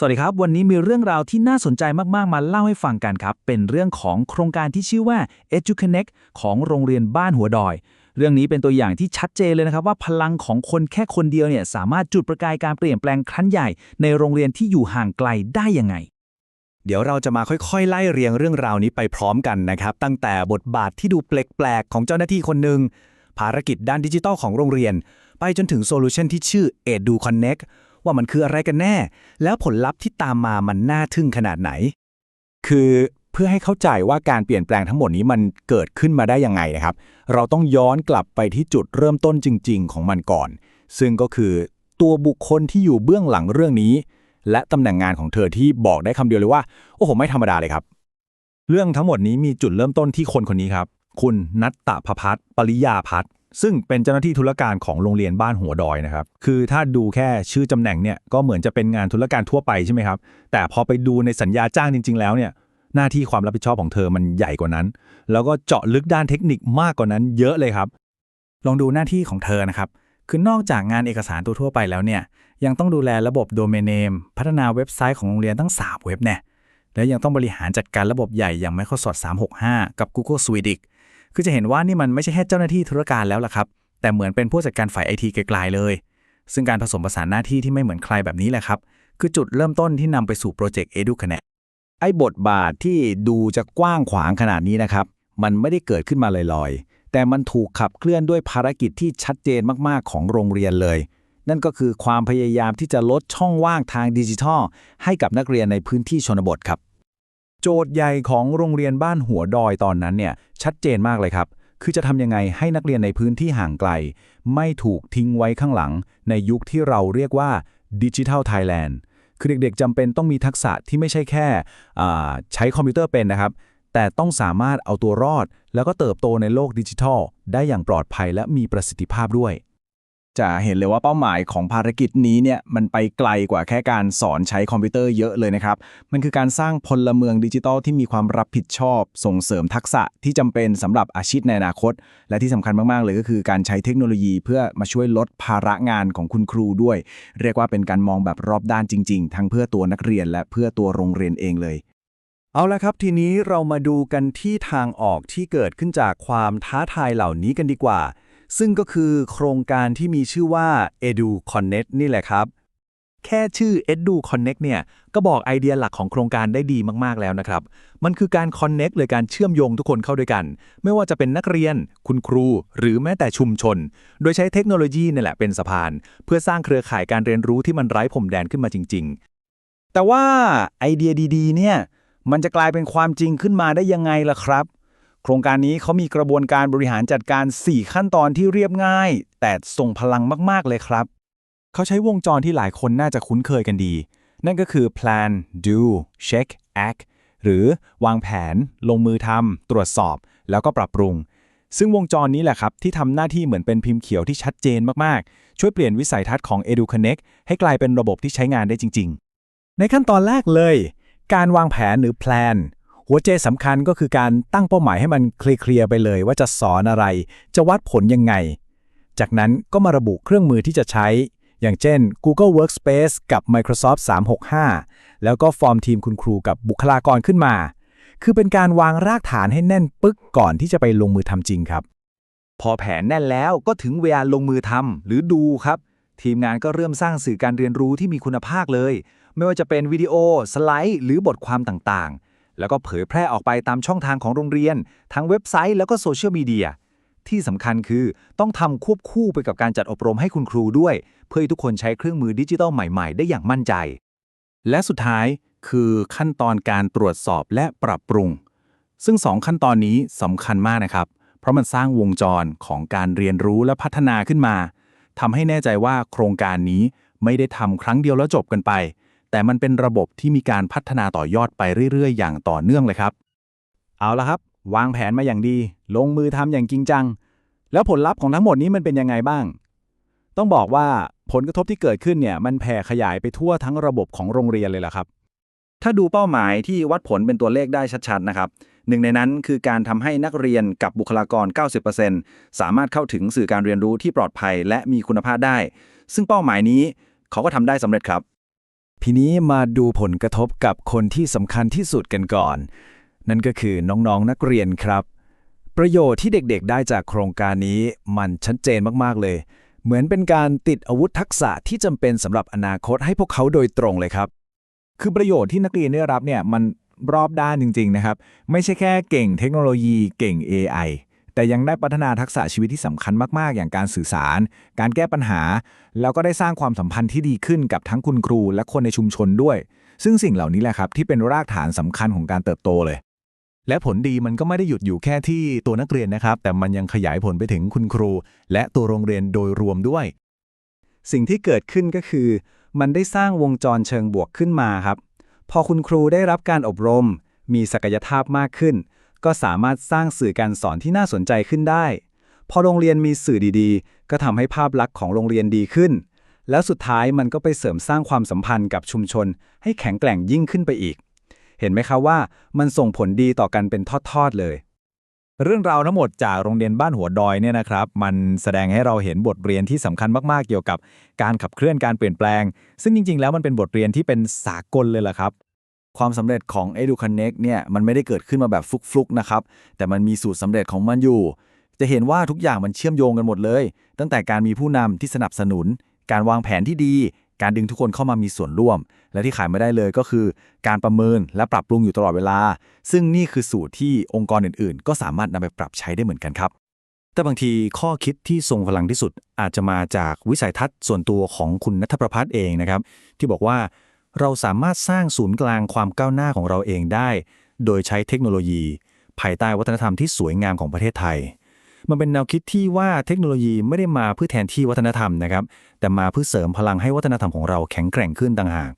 สวัสดีครับ วันนี้มีเรื่องราวที่น่าสนใจมาก ๆ มาเล่าให้ฟังกันครับ เป็นเรื่องของโครงการที่ชื่อว่า EduConnect ของโรงเรียนบ้านหัวดอย เรื่องนี้เป็นตัวอย่างที่ชัดเจนเลยนะครับ ว่าพลังของคนแค่คนเดียวเนี่ยสามารถจุดประกายการเปลี่ยนแปลงครั้งใหญ่ ในโรงเรียนที่อยู่ห่างไกลได้ยังไง เดี๋ยวเราจะมาค่อย ๆ ไล่เรียงเรื่องราวนี้ไปพร้อมกันนะครับ ตั้งแต่บทบาทที่ดูแปลก ๆ ของเจ้าหน้าที่คนหนึ่งภารกิจด้านดิจิทัลของโรงเรียน ไปจนถึงโซลูชันที่ชื่อ Edu Connect ว่ามันคืออะไรกันแน่ แล้วผลลัพธ์ที่ตามมามันน่าทึ่งขนาดไหน คือเพื่อให้เข้าใจว่าการเปลี่ยนแปลงทั้งหมดนี้มันเกิดขึ้นมาได้ยังไงนะครับ เราต้องย้อนกลับไปที่จุดเริ่มต้นจริง ๆ ของมันก่อน ซึ่งก็คือตัวบุคคลที่อยู่เบื้องหลังเรื่องนี้ และตำแหน่งงานของเธอที่บอกได้คำเดียวเลยว่า โอ้โหไม่ธรรมดาเลยครับ เรื่องทั้งหมดนี้มีจุดเริ่มต้นที่คนคนนี้ครับ คุณนัตตพพัฒน์ปริยาพัฒน์ ซึ่งเป็นเจ้าหน้าที่ธุรการของโรงเรียนบ้านหัวดอยนะครับ คือถ้าดูแค่ชื่อตำแหน่งเนี่ยก็เหมือนจะเป็นงานธุรการทั่วไปใช่ไหมครับ แต่พอไปดูในสัญญาจ้างจริง ๆ แล้วเนี่ยหน้าที่ความรับผิดชอบของเธอมันใหญ่กว่านั้น แล้วก็เจาะลึกด้านเทคนิคมากกว่านั้นเยอะเลยครับ ลองดูหน้าที่ของเธอนะครับ คือนอกจากงานเอกสารตัวทั่วไปแล้วเนี่ย ยังต้องดูแลระบบโดเมนเนม พัฒนาเว็บไซต์ของโรงเรียนตั้ง 3 เว็บแน่และยังต้องบริหารจัดการระบบใหญ่อย่าง Microsoft 365 กับ Google Suite อีก คือจะเห็นว่านี่มันไม่ใช่แค่เจ้าหน้าที่ธุรการแล้วล่ะครับ แต่เหมือนเป็นผู้จัดการฝ่ายไอทีไกลๆเลย ซึ่งการผสมผสานหน้าที่ที่ไม่เหมือนใครแบบนี้แหละครับ คือจุดเริ่มต้นที่นำไปสู่โปรเจกต์ EduConnect ไอ้บทบาทที่ดูจะกว้างขวางขนาดนี้นะครับ มันไม่ได้เกิดขึ้นมาลอยๆ แต่มันถูกขับเคลื่อนด้วยภารกิจที่ชัดเจนมากๆของโรงเรียนเลย นั่นก็คือความพยายามที่จะลดช่องว่างทางดิจิทัล ให้กับนักเรียนในพื้นที่ชนบทครับ โจทย์ใหญ่ของโรงเรียนบ้านหัวดอยตอนนั้นเนี่ยชัดเจนมากเลยครับ คือจะทำยังไงให้นักเรียนในพื้นที่ห่างไกล ไม่ถูกทิ้งไว้ข้างหลัง ในยุคที่เราเรียกว่าดิจิทัลไทยแลนด์คือเด็กๆจำเป็นต้องมีทักษะที่ไม่ใช่แค่อ่าใช้คอมพิวเตอร์เป็นนะครับ แต่ต้องสามารถเอาตัวรอด แล้วก็เติบโตในโลกดิจิทัล ได้อย่างปลอดภัยและมีประสิทธิภาพด้วย จะเห็นเลยว่าเป้าหมายของภารกิจนี้เนี่ยมันไปไกลกว่าแค่การสอนใช้คอมพิวเตอร์เยอะเลยนะครับ มันคือการสร้างพลเมืองดิจิทัลที่มีความรับผิดชอบ ส่งเสริมทักษะที่จำเป็นสำหรับอาชีพในอนาคต และที่สำคัญมาก ๆ เลยก็คือการใช้เทคโนโลยีเพื่อมาช่วยลดภาระงานของคุณครูด้วย เรียกว่าเป็นการมองแบบรอบด้านจริง ๆ ทั้งเพื่อตัวนักเรียน และเพื่อตัวโรงเรียนเองเลยเอาละครับ ทีนี้เรามาดูกันที่ทางออกที่เกิดขึ้นจากความท้าทายเหล่านี้กันดีกว่า ซึ่งก็คือโครงการที่มีชื่อว่า Edu Connect นี่แหละครับ แค่ชื่อ Edu Connect เนี่ย ก็บอกไอเดียหลักของโครงการได้ดีมาก ๆ แล้วนะครับ มันคือการ Connect เลยการเชื่อมโยงทุกคนเข้าด้วยกัน ไม่ว่าจะเป็นนักเรียน คุณครู หรือแม้แต่ชุมชน โดยใช้เทคโนโลยีนี่แหละเป็นสะพาน เพื่อสร้างเครือข่ายการเรียนรู้ที่มันไร้พรมแดนขึ้นมาจริง ๆ แต่ว่าไอเดียดี ๆ เนี่ย มันจะกลายเป็นความจริงขึ้นมาได้ยังไงล่ะครับ โครงการนี้เขามีกระบวนการบริหารจัดการ 4 ขั้นตอนที่เรียบง่าย แต่ทรงพลังมาก ๆ เลยครับ เขาใช้วงจรที่หลายคนน่าจะคุ้นเคยกันดี นั่นก็คือ plan do check act หรือวางแผน ลงมือทำตรวจสอบ แล้วก็ปรับปรุง ซึ่งวงจรนี้แหละครับ ที่ทำหน้าที่เหมือนเป็นพิมพ์เขียวที่ชัดเจนมาก ๆ ช่วยเปลี่ยนวิสัยทัศน์ของ EduConnect ให้กลายเป็นระบบที่ใช้งานได้จริง ๆ ในขั้นตอนแรกเลย การวางแผนหรือ plan หัวใจสำคัญก็คือการตั้งเป้าหมายให้มันเคลียร์ไปเลย ว่าจะสอนอะไร จะวัดผลยังไง จากนั้นก็มาระบุเครื่องมือที่จะใช้ อย่างเช่น Google Workspace กับ Microsoft 365 แล้วก็ฟอร์มทีมคุณครูกับบุคลากรขึ้นมา คือเป็นการวางรากฐานให้แน่นปึ๊กก่อนที่จะไปลงมือทำจริงครับ พอแผนแน่นแล้วก็ถึงเวลาลงมือทำหรือดูครับ ทีมงานก็เริ่มสร้างสื่อการเรียนรู้ที่มีคุณภาพเลย ไม่ว่าจะเป็นวิดีโอ สไลด์ หรือบทความต่างๆ แล้วก็เผยแพร่ออกไปตามช่องทางของโรงเรียน ทั้งเว็บไซต์แล้วก็โซเชียลมีเดียที่สำคัญคือต้องทำควบคู่ไปกับการจัดอบรมให้คุณครูด้วย เพื่อให้ทุกคนใช้เครื่องมือดิจิทัลใหม่ ๆ ได้อย่างมั่นใจ และสุดท้ายคือขั้นตอนการตรวจสอบและปรับปรุง ซึ่ง 2 ขั้นตอนนี้สำคัญมากนะครับ เพราะมันสร้างวงจรของการเรียนรู้และพัฒนาขึ้นมาทำให้แน่ใจว่าโครงการนี้ไม่ได้ทำครั้งเดียวแล้วจบกันไป แต่มันเป็นระบบที่มีการพัฒนาต่อยอดไปเรื่อยๆ อย่างต่อเนื่องเลยครับ เอาละครับ วางแผนมาอย่างดี ลงมือทำอย่างจริงจัง แล้วผลลัพธ์ของทั้งหมดนี้มันเป็นยังไงบ้าง ต้องบอกว่าผลกระทบที่เกิดขึ้นเนี่ยมันแผ่ขยายไปทั่วทั้งระบบของโรงเรียนเลยล่ะครับ ถ้าดูเป้าหมายที่วัดผลเป็นตัวเลขได้ชัดๆนะครับหนึ่งในนั้นคือการทำให้นักเรียนกับบุคลากร 90%สามารถเข้าถึงสื่อการเรียนรู้ที่ปลอดภัยและมีคุณภาพได้ ซึ่งเป้าหมายนี้เขาก็ทำได้สำเร็จครับ ทีนี้มาดูผลกระทบกับคนที่สำคัญที่สุดกันก่อน นั่นก็คือน้องๆนักเรียนครับ ประโยชน์ที่เด็กๆ ได้จากโครงการนี้มันชัดเจนมากๆเลย เหมือนเป็นการติดอาวุธทักษะที่จำเป็นสำหรับอนาคตให้พวกเขาโดยตรงเลยครับ คือประโยชน์ที่นักเรียนได้รับเนี่ยมันรอบด้านจริง ๆ นะครับ ไม่ใช่แค่เก่งเทคโนโลยีเก่ง AI แต่ยังได้พัฒนาทักษะชีวิตที่สำคัญมาก ๆ อย่างการสื่อสาร การแก้ปัญหา แล้วก็ได้สร้างความสัมพันธ์ที่ดีขึ้นกับทั้งคุณครูและคนในชุมชนด้วย ซึ่งสิ่งเหล่านี้แหละครับที่เป็นรากฐานสำคัญของการเติบโตเลย และผลดีมันก็ไม่ได้หยุดอยู่แค่ที่ตัวนักเรียนนะครับ แต่มันยังขยายผลไปถึงคุณครู และตัวโรงเรียนโดยรวมด้วย สิ่งที่เกิดขึ้นก็คือ มันได้สร้างวงจรเชิงบวกขึ้นมาครับ พอคุณครูได้รับการอบรม มีศักยภาพมากขึ้น ก็สามารถสร้างสื่อการสอนที่น่าสนใจขึ้นได้ พอโรงเรียนมีสื่อดีๆ ก็ทำให้ภาพลักษณ์ของโรงเรียนดีขึ้น แล้วสุดท้ายมันก็ไปเสริมสร้างความสัมพันธ์กับชุมชน ให้แข็งแกร่งยิ่งขึ้นไปอีก เห็นไหมครับว่ามันส่งผลดีต่อกันเป็นทอดๆเลย เรื่องราวทั้งหมดจากโรงเรียนบ้านหัวดอยเนี่ยนะครับ มันแสดงให้เราเห็นบทเรียนที่สำคัญมากๆ เกี่ยวกับการขับเคลื่อนการเปลี่ยนแปลง ซึ่งจริง ๆ แล้วมันเป็นบทเรียนที่เป็นสากลเลยล่ะครับ ความสำเร็จของ EduConnect เนี่ยมันไม่ได้เกิดขึ้นมาแบบฟลุกๆนะครับ แต่มันมีสูตรสำเร็จของมันอยู่ จะเห็นว่าทุกอย่างมันเชื่อมโยงกันหมดเลย ตั้งแต่การมีผู้นำที่สนับสนุน การวางแผนที่ดี การดึงทุกคนเข้ามามีส่วนร่วม และที่ขายไม่ได้เลยก็คือ การประเมินและปรับปรุงอยู่ตลอดเวลา ซึ่งนี่คือสูตรที่องค์กรอื่นๆ ก็สามารถนำไปปรับใช้ได้เหมือนกันครับแต่บางทีข้อคิดที่ทรงพลังที่สุดอาจจะมาจากวิสัยทัศน์ส่วนตัวของคุณนัทประพัฒน์เองนะครับ ที่บอกว่า เราสามารถสร้างศูนย์กลางความก้าวหน้าของเราเองได้ โดยใช้เทคโนโลยี ภายใต้วัฒนธรรมที่สวยงามของประเทศไทย มันเป็นแนวคิดที่ว่าเทคโนโลยีไม่ได้มาเพื่อแทนที่วัฒนธรรมนะครับ แต่มาเพื่อเสริมพลังให้วัฒนธรรมของเราแข็งแกร่งขึ้นต่างหาก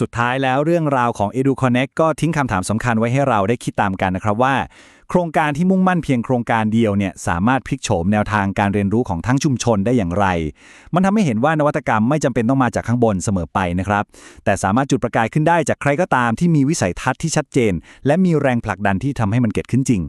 สุดท้ายแล้วเรื่องราวของ EduConnect ก็ทิ้งคำถามสำคัญไว้ให้เราได้คิดตามกันนะครับว่า โครงการที่มุ่งมั่นเพียงโครงการเดียวเนี่ยสามารถพลิกโฉมแนวทางการเรียนรู้ของทั้งชุมชนได้อย่างไร มันทำให้เห็นว่านวัตกรรมไม่จำเป็นต้องมาจากข้างบนเสมอไปนะครับ แต่สามารถจุดประกายขึ้นได้จากใครก็ตามที่มีวิสัยทัศน์ที่ชัดเจน และมีแรงผลักดันที่ทำให้มันเกิดขึ้นจริง